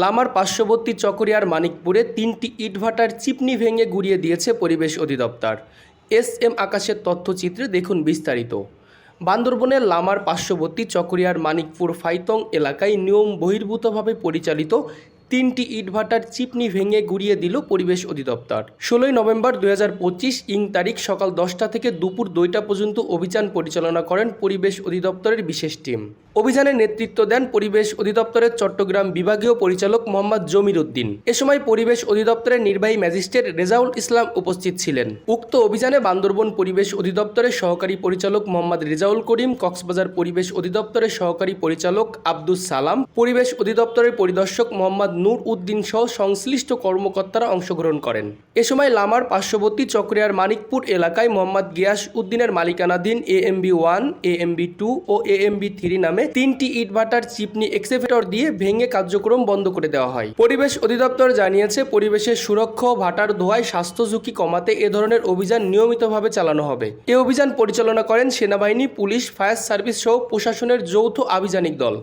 লামার পার্শ্ববর্তী চকরিয়ার মানিকপুরে তিনটি ইটভাটার চিপনি ভেঙে গুড়িয়ে দিয়েছে পরিবেশ অধিদপ্তর। এস এম আকাশের তথ্যচিত্রে দেখুন বিস্তারিত। বান্দরবনের লামার পার্শ্ববর্তী চকরিয়ার মানিকপুর ফাইতং এলাকায় নিয়ম বহির্ভূতভাবে পরিচালিত তিনটি ইটভাটার চিপনি ভেঙে গুড়িয়ে দিল পরিবেশ অধিদপ্তর। ষোলোই নভেম্বর পঁচিশ ইং তারিখ সকাল দশটা থেকে দুপুর দুইটা পর্যন্ত অভিযান পরিচালনা করেন পরিবেশ অধিদপ্তরের বিশেষ টিম। অভিযানে নেতৃত্ব দেন পরিবেশ অধিদপ্তরের চট্টগ্রাম বিভাগীয় পরিচালক মোহাম্মদ জমির উদ্দিন। এ সময় পরিবেশ অধিদপ্তরের নির্বাহী ম্যাজিস্ট্রেট রেজাউল ইসলাম উপস্থিত ছিলেন। উক্ত অভিযানে বান্দরবন পরিবেশ অধিদপ্তরের সহকারী পরিচালক মোহাম্মদ রেজাউল করিম, কক্সবাজার পরিবেশ অধিদপ্তরের সহকারী পরিচালক আব্দুস সালাম, পরিবেশ অধিদপ্তরের পরিদর্শক মোহাম্মদ নূর উদ্দিন সহ সংশ্লিষ্ট কর্মকর্তারা অংশগ্রহণ করেন। এ সময় লামার পার্শ্ববর্তী চক্রিয়ার মানিকপুর এলাকায় মোহাম্মদ গিয়াস উদ্দিনের মালিকানাধীন A M B one A M B two O A M B three নামে তিনটি ইটভাটার চিপনি এক্সেভেটর দিয়ে ভেঙে কার্যক্রম বন্ধ করে দেওয়া হয়। পরিবেশ অধিদপ্তর জানিয়েছে, পরিবেশের সুরক্ষা ভাটার ধোয়ায় স্বাস্থ্য ঝুঁকি কমাতে এ ধরনের অভিযান নিয়মিতভাবে চালানো হবে। এ অভিযান পরিচালনা করেন সেনাবাহিনী, পুলিশ, ফায়ার সার্ভিস সহ প্রশাসনের যৌথ আভিযানিক দল।